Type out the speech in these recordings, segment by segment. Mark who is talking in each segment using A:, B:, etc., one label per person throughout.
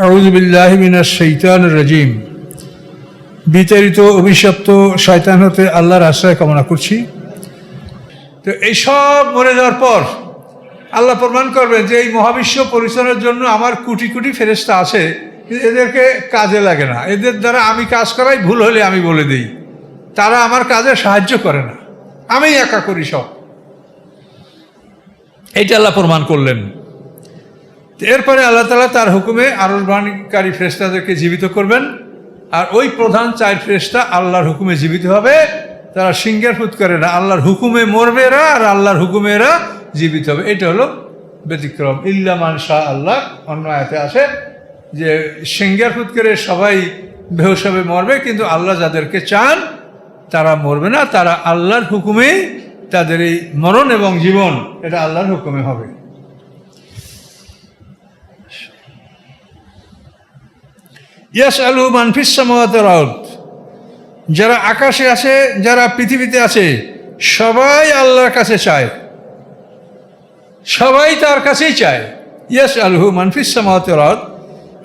A: আউজবিল্লাহ মিনাস শৈতান রাজিম। বিতাড়িত, অভিশপ্ত শয়তান হতে আল্লাহর আশ্রয় কামনা করছি। তো এইসব মরে যাওয়ার পর আল্লাহ প্রমাণ করবেন যে এই মহাবিশ্ব পরিচালনার জন্য আমার কোটি কোটি ফেরেস্তা আছে। এদেরকে কাজে লাগে না। এদের দ্বারা আমি কাজ করাই, ভুল হলে আমি বলে দিই। তারা আমার কাজে সাহায্য করে না। আমি একা করি সব। এইটা আল্লাহ প্রমাণ করলেন। এরপরে আল্লাহ তালা তার হুকুমে আরোহবাণীকারী ফেরেস্তাদেরকে জীবিত করবেন। আর ওই প্রধান চার ফেরেস্তা আল্লাহর হুকুমে জীবিত হবে। তারা সিঙ্গের ফুট করে না আল্লাহর হুকুমে মরবে এরা আর আল্লাহর হুকুমে এরা জীবিত হবে। এটা হলো ব্যতিক্রম। ইল্লামান শাহ আল্লাহ। অন্য আয়াতে আসে যে সিঙ্গের ফুট করে সবাই বেহুশ হবে, মরবে, কিন্তু আল্লাহ যাদেরকে চান তারা মরবে না। তারা আল্লাহর হুকুমেই তাদের এই মরণ এবং জীবন, এটা আল্লাহর হুকুমে হবে। ইয়াস আলু মানফিস সামাওয়াতের আউট যারা আকাশে আছে, যারা পৃথিবীতে আছে, সবাই আল্লাহর কাছে চায়। সবাই তার কাছেই চায়। ইয়াস আলহু মানফিস সামাওয়াতের আউট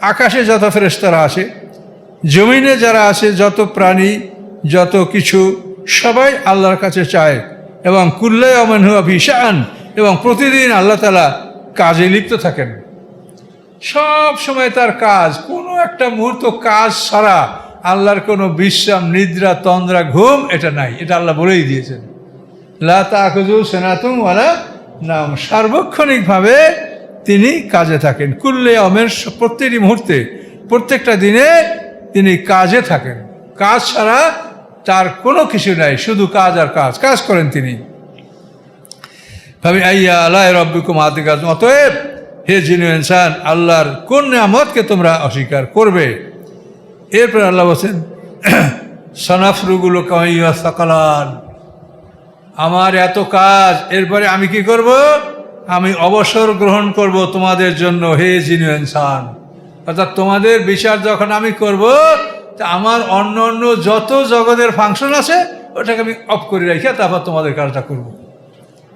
A: আকাশে যত ফেরেস্তারা আছে, জমিনে যারা আছে, যত প্রাণী, যত কিছু, সবাই আল্লাহর কাছে চায়। এবং কুল্লে অমানহু অভিশান এবং প্রতিদিন আল্লাহ তালা কাজে লিপ্ত থাকেন। সব সময় তার কাজ একটা মুহূর্ত কাজ ছাড়া আল্লাহর কোনো বিশ্রাম, নিদ্রা, তন্দ্রা, ঘুম এটা নাই। এটা আল্লাহ বলেই দিয়েছেন। লা তাকুজু নাম সার্বক্ষণিকভাবে তিনি কাজে থাকেন। কুল্লে অমের প্রত্যেকটি মুহূর্তে, প্রত্যেকটা দিনে তিনি কাজে থাকেন। কাজ ছাড়া তার কোনো কিছু নাই, শুধু কাজ আর কাজ। কাজ করেন তিনি। ভাবি, আইয়া, আল্লাহ রব্বিকুম আতিকাজ অতএব হে জিনু ইনসান, আল্লাহর কোন নিয়ামতকে তোমরা অস্বীকার করবে? এরপর আল্লাহ বলছেন, সনাফরুগুলো কামাইয়া সকালান, আমার এত কাজ, এরপরে আমি কি করব? আমি অবসর গ্রহণ করব তোমাদের জন্য, হে জিনু ইনসান। অর্থাৎ তোমাদের বিচার যখন আমি করব, তা আমার অন্য অন্য যত জগতের ফাংশন আছে, ওটাকে আমি অফ করে রাখি তারপর তোমাদের কাজটা করব।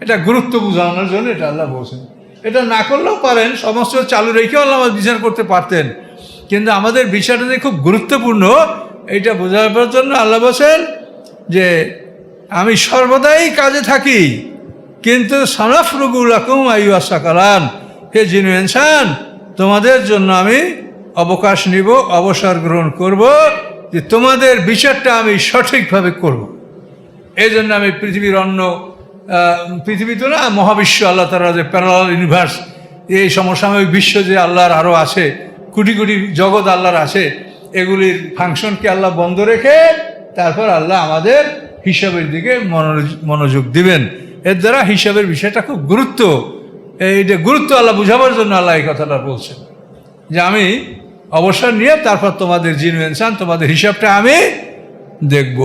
A: এটা গুরুত্ব বোঝানোর জন্য এটা আল্লাহ বলছেন। এটা না করলেও পারেন, সমস্ত চালু রেখেও আল্লাহ বিচার করতে পারতেন। কিন্তু আমাদের বিষয়টা যে খুব গুরুত্বপূর্ণ, এইটা বোঝাবার জন্য আল্লাহ বলছেন যে, আমি সর্বদাই কাজে থাকি, কিন্তু সনফ রুগুলাকুম আইয়া সাকালান হে জিনু তোমাদের জন্য আমি অবকাশ নিব, অবসর গ্রহণ করব, যে তোমাদের বিচারটা আমি সঠিকভাবে করব। এই জন্য আমি পৃথিবীর অন্য পৃথিবী তো না মহাবিশ্ব, আল্লাহ তারা যে প্যারাল ইউনিভার্স এই সমসাময়িক বিশ্ব যে আল্লাহর আরও আছে, কোটি কোটি জগৎ আল্লাহর আছে, এগুলির ফাংশনকে আল্লাহ বন্ধ রেখে তারপর আল্লাহ আমাদের হিসাবের দিকে মনোযোগ দিবেন। এর দ্বারা হিসাবের বিষয়টা খুব গুরুত্ব। এইটা গুরুত্ব আল্লাহ বুঝাবার জন্য আল্লাহ এই কথাটা বলছেন। যে আমি অবসর নিয়ে তারপর তোমাদের জিনু ইনসান তোমাদের হিসাবটা আমি দেখব।